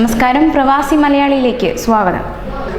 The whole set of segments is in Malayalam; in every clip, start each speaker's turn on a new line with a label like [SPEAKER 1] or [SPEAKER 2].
[SPEAKER 1] നമസ്കാരം. പ്രവാസി മലയാളിയിലേക്ക് സ്വാഗതം.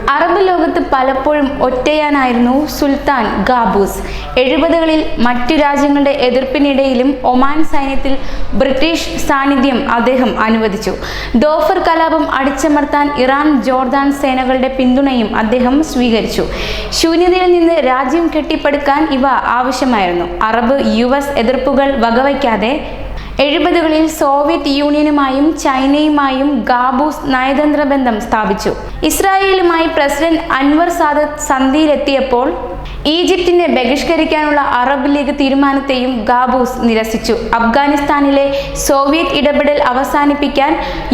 [SPEAKER 1] അറബ് ലോകത്ത് പലപ്പോഴും ഒറ്റയാനായിരുന്നു സുൽത്താൻ ഗാബൂസ് എഴുപതുകളിൽ മറ്റു രാജ്യങ്ങളുടെ എതിർപ്പിനിടയിലും ഒമാൻ സൈന്യത്തിൽ ബ്രിട്ടീഷ് സാന്നിധ്യം അദ്ദേഹം അനുവദിച്ചു. ദോഫർ കലാപം അടിച്ചമർത്താൻ ഇറാൻ ജോർദാൻ സേനകളുടെ പിന്തുണയും അദ്ദേഹം സ്വീകരിച്ചു. ശൂന്യതയിൽ നിന്ന് രാജ്യം കെട്ടിപ്പടുക്കാൻ ഇവ ആവശ്യമായിരുന്നു. അറബ് യു എസ് എതിർപ്പുകൾ വകവയ്ക്കാതെ എഴുപതുകളിൽ സോവിയറ്റ് യൂണിയനുമായും ചൈനയുമായും ഗാബൂസ് നയതന്ത്ര ബന്ധം സ്ഥാപിച്ചു. ഇസ്രായേലുമായി പ്രസിഡന്റ് അൻവർ സാദത്ത് സന്ധിയിലെത്തിയപ്പോൾ ഈജിപ്തിനെ ബഹിഷ്കരിക്കാനുള്ള അറബ് ലീഗ് തീരുമാനത്തെയും ഗാബൂസ് നിരസിച്ചു. അഫ്ഗാനിസ്ഥാനിലെ സോവിയറ്റ് ഇടപെടൽ അവസാനിപ്പിക്കാൻ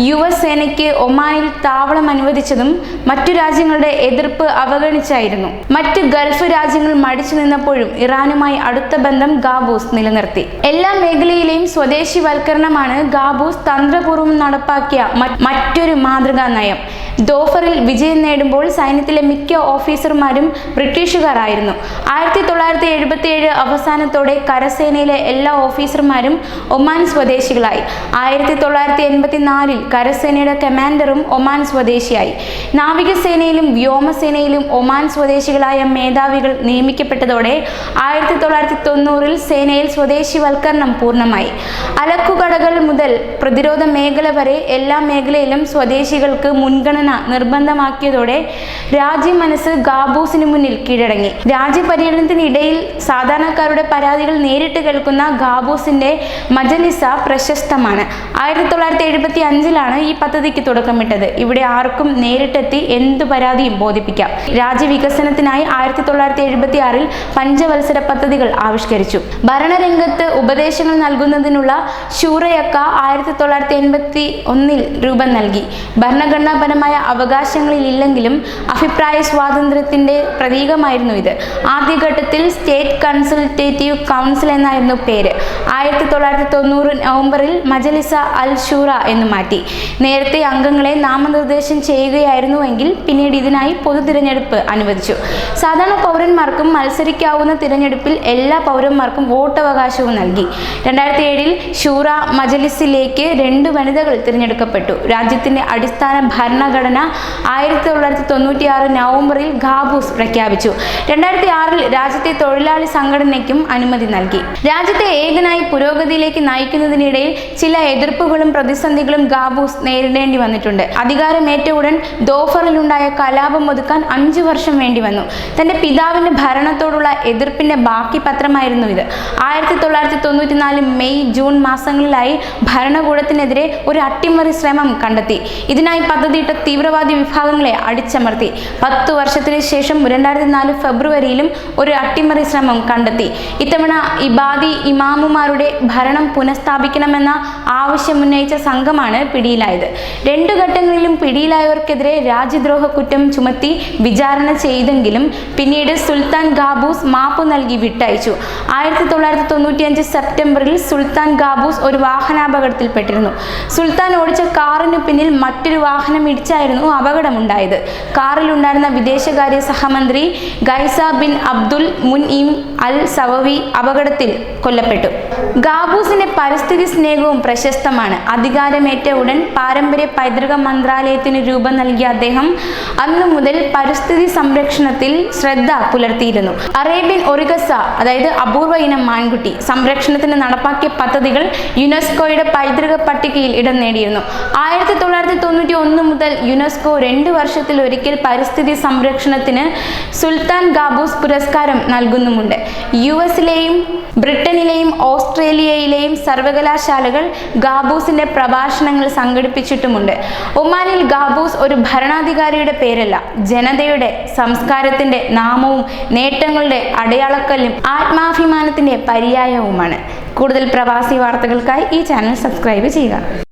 [SPEAKER 1] യു എസ് സേനയ്ക്ക് ഒമാനിൽ താവളം അനുവദിച്ചതും മറ്റു രാജ്യങ്ങളുടെ എതിർപ്പ് അവഗണിച്ചായിരുന്നു. മറ്റ് ഗൾഫ് രാജ്യങ്ങൾ മടിച്ചു നിന്നപ്പോഴും ഇറാനുമായി അടുത്ത ബന്ധം ഗാബൂസ് നിലനിർത്തി. എല്ലാ മേഖലയിലെയും സ്വദേശിവൽക്കരണമാണ് ഗാബൂസ് തന്ത്രപൂർവം നടപ്പാക്കിയ മറ്റൊരു മാതൃകാ നയം. ദോഫറിൽ വിജയം നേടുമ്പോൾ സൈന്യത്തിലെ മിക്ക ഓഫീസർമാരും ബ്രിട്ടീഷുകാരായിരുന്നു. ആയിരത്തി തൊള്ളായിരത്തി എഴുപത്തി ഏഴ് അവസാനത്തോടെ കരസേനയിലെ എല്ലാ ഓഫീസർമാരും ഒമാൻ സ്വദേശികളായി. ആയിരത്തി തൊള്ളായിരത്തി എൺപത്തി നാലിൽ കരസേനയുടെ കമാൻഡറും ഒമാൻ സ്വദേശിയായി. നാവികസേനയിലും വ്യോമസേനയിലും ഒമാൻ സ്വദേശികളായ മേധാവികൾ നിയമിക്കപ്പെട്ടതോടെ ആയിരത്തി തൊള്ളായിരത്തി തൊണ്ണൂറിൽ സേനയിൽ സ്വദേശിവൽക്കരണം പൂർണമായി. അലക്കുകടകൾ മുതൽ പ്രതിരോധ മേഖല വരെ എല്ലാ മേഖലയിലും സ്വദേശികൾക്ക് മുൻഗണന നിർബന്ധമാക്കിയതോടെ രാജി മനസ്സ് ഗാബൂസിന് മുന്നിൽ കീഴടങ്ങി. രാജ്യപര്യടനത്തിനിടയിൽ സാധാരണക്കാരുടെ പരാതികൾ നേരിട്ട് കേൾക്കുന്ന ഗാബൂസിന്റെ മജലിസ പ്രശസ്തമാണ്. ആയിരത്തി തൊള്ളായിരത്തി എഴുപത്തി അഞ്ചിലാണ് ഈ പദ്ധതിക്ക് തുടക്കമിട്ടത്. ഇവിടെ ആർക്കും നേരിട്ടെത്തി എന്തു പരാതിയും ബോധിപ്പിക്കാം. രാജ്യവികസനത്തിനായി ആയിരത്തി തൊള്ളായിരത്തി എഴുപത്തി ആറിൽ പഞ്ചവത്സര പദ്ധതികൾ ആവിഷ്കരിച്ചു. ഭരണരംഗത്ത് ഉപദേശങ്ങൾ നൽകുന്നതിനുള്ള ശൂറയക്ക ആയിരത്തി തൊള്ളായിരത്തി എൺപത്തി ഒന്നിൽ രൂപം നൽകി. ഭരണഘടനാപരമായ അവകാശങ്ങളിൽ ഇല്ലെങ്കിലും അഭിപ്രായ സ്വാതന്ത്ര്യത്തിന്റെ പ്രതീകമായിരുന്നു ഇത്. ആദ്യഘട്ടത്തിൽ സ്റ്റേറ്റ് കൺസൾട്ടേറ്റീവ് കൗൺസിൽ എന്നായിരുന്നു പേര്. ആയിരത്തി തൊള്ളായിരത്തി തൊണ്ണൂറ് നവംബറിൽ മജലിസ അൽ ഷൂറ എന്ന് മാറ്റി. നേരത്തെ അംഗങ്ങളെ നാമനിർദ്ദേശം ചെയ്യുകയായിരുന്നുവെങ്കിൽ പിന്നീട് ഇതിനായി പൊതു തിരഞ്ഞെടുപ്പ് അനുവദിച്ചു. സാധാരണ പൗരന്മാർക്കും മത്സരിക്കാവുന്ന തിരഞ്ഞെടുപ്പിൽ എല്ലാ പൗരന്മാർക്കും വോട്ടവകാശവും നൽകി. രണ്ടായിരത്തി ഏഴിൽ ഷൂറ മജലിസിലേക്ക് രണ്ട് വനിതകൾ തിരഞ്ഞെടുക്കപ്പെട്ടു. രാജ്യത്തിന്റെ അടിസ്ഥാന ഭരണഘടന ആയിരത്തി തൊള്ളായിരത്തി തൊണ്ണൂറ്റി ആറ് നവംബറിൽ ഖാബൂസ് പ്രഖ്യാപിച്ചു. രണ്ടായിരത്തി ആറിൽ രാജ്യത്തെ തൊഴിലാളി സംഘടനയ്ക്കും അനുമതി നൽകി. രാജ്യത്തെ ഏകനായി പുരോഗതിയിലേക്ക് നയിക്കുന്നതിനിടയിൽ ചില എതിർപ്പുകളും പ്രതിസന്ധികളും ഗാബൂസ് നേരിടേണ്ടി വന്നിട്ടുണ്ട്. അധികാരമേറ്റ ഉടൻ ദോഫറിലുണ്ടായ കലാപം ഒതുക്കാൻ അഞ്ചു വർഷം വേണ്ടി വന്നു. തന്റെ പിതാവിന്റെ ഭരണത്തോടുള്ള എതിർപ്പിന്റെ ബാക്കി പത്രമായിരുന്നു ഇത്. ആയിരത്തി തൊള്ളായിരത്തി തൊണ്ണൂറ്റിനാല് മെയ് ജൂൺ മാസങ്ങളിലായി ഭരണകൂടത്തിനെതിരെ ഒരു അട്ടിമറി ശ്രമം കണ്ടെത്തി. ഇതിനായി പദ്ധതിയിട്ട തീവ്രവാദി വിഭാഗങ്ങളെ അടിച്ചമർത്തി. പത്തു വർഷത്തിന് ശേഷം രണ്ടായിരത്തി നാല് ഫെബ്രുവരിയിലും ഒരു അട്ടിമറി ശ്രമം കണ്ടെത്തി. ഇത്തവണ ഇബാദി ഇമാമുമാരുടെ ഭരണം പുനഃസ്ഥാപിക്കണമെന്ന ആവശ്യമുന്നയിച്ച സംഘമാണ് പിടിയിലായത്. രണ്ടു ഘട്ടങ്ങളിലും പിടിയിലായവർക്കെതിരെ രാജ്യദ്രോഹ കുറ്റം ചുമത്തി വിചാരണ ചെയ്തെങ്കിലും പിന്നീട് സുൽത്താൻ ഗാബൂസ് മാപ്പ് നൽകി വിട്ടയച്ചു. ആയിരത്തി തൊള്ളായിരത്തി തൊണ്ണൂറ്റിയഞ്ച് സെപ്റ്റംബറിൽ സുൽത്താൻ ഗാബൂസ് ഒരു വാഹനാപകടത്തിൽപ്പെട്ടിരുന്നു. സുൽത്താൻ ഓടിച്ച കാറിന് പിന്നിൽ മറ്റൊരു വാഹനം ഇടിച്ചായിരുന്നു അപകടമുണ്ടായത്. കാറിലുണ്ടായിരുന്ന വിദേശകാര്യ സഹമന്ത്രി ഗൈസ ബിൻ അബ്ദുൽ മുൻ ഇം അൽ സവവി അപകടത്തിൽ കൊല്ലപ്പെട്ടു. ഗാബൂസിന്റെ പരിസ്ഥിതി സ്നേഹവും പ്രശസ്തമാണ്. അധികാരമേറ്റ ഉടൻ പാരമ്പര്യ പൈതൃക മന്ത്രാലയത്തിന് രൂപം നൽകിയ അദ്ദേഹം അന്നു മുതൽ പരിസ്ഥിതി സംരക്ഷണത്തിൽ ശ്രദ്ധ പുലർത്തിയിരുന്നു. അറേബ്യൻ ഒറിഗസ അതായത് അപൂർവ ഇനം മാൻകുട്ടി സംരക്ഷണത്തിന് നടപ്പാക്കിയ പദ്ധതികൾ യുനെസ്കോയുടെ പൈതൃക പട്ടികയിൽ ഇടം നേടിയിരുന്നു. ആയിരത്തി തൊള്ളായിരത്തി തൊണ്ണൂറ്റി ഒന്ന് മുതൽ യുനെസ്കോ രണ്ട് വർഷത്തിൽ ഒരിക്കൽ പരിസ്ഥിതി സംരക്ഷണത്തിന് സുൽത്താൻ ഗാബൂസ് പുരസ്കാരം നൽകുന്നുമുണ്ട്. യു എസിലെയും ബ്രിട്ടനിലെയും ഓസ്ട്രേലിയയിലെയും സർവകലാശാലകൾ ഗാബൂസിന്റെ പ്രഭാഷണങ്ങൾ സംഘടിപ്പിച്ചിട്ടുമുണ്ട്. ഒമാനിൽ ഗാബൂസ് ഒരു ഭരണാധികാരിയുടെ പേരല്ല ജനതയുടെ സംസ്കാരത്തിന്റെ നാമവും നേട്ടങ്ങളുടെ അടയാളക്കല്ലും ആത്മാഭിമാനത്തിന്റെ പര്യായവുമാണ്. കൂടുതൽ പ്രവാസി വാർത്തകൾക്കായി ഈ ചാനൽ സബ്സ്ക്രൈബ് ചെയ്യുക.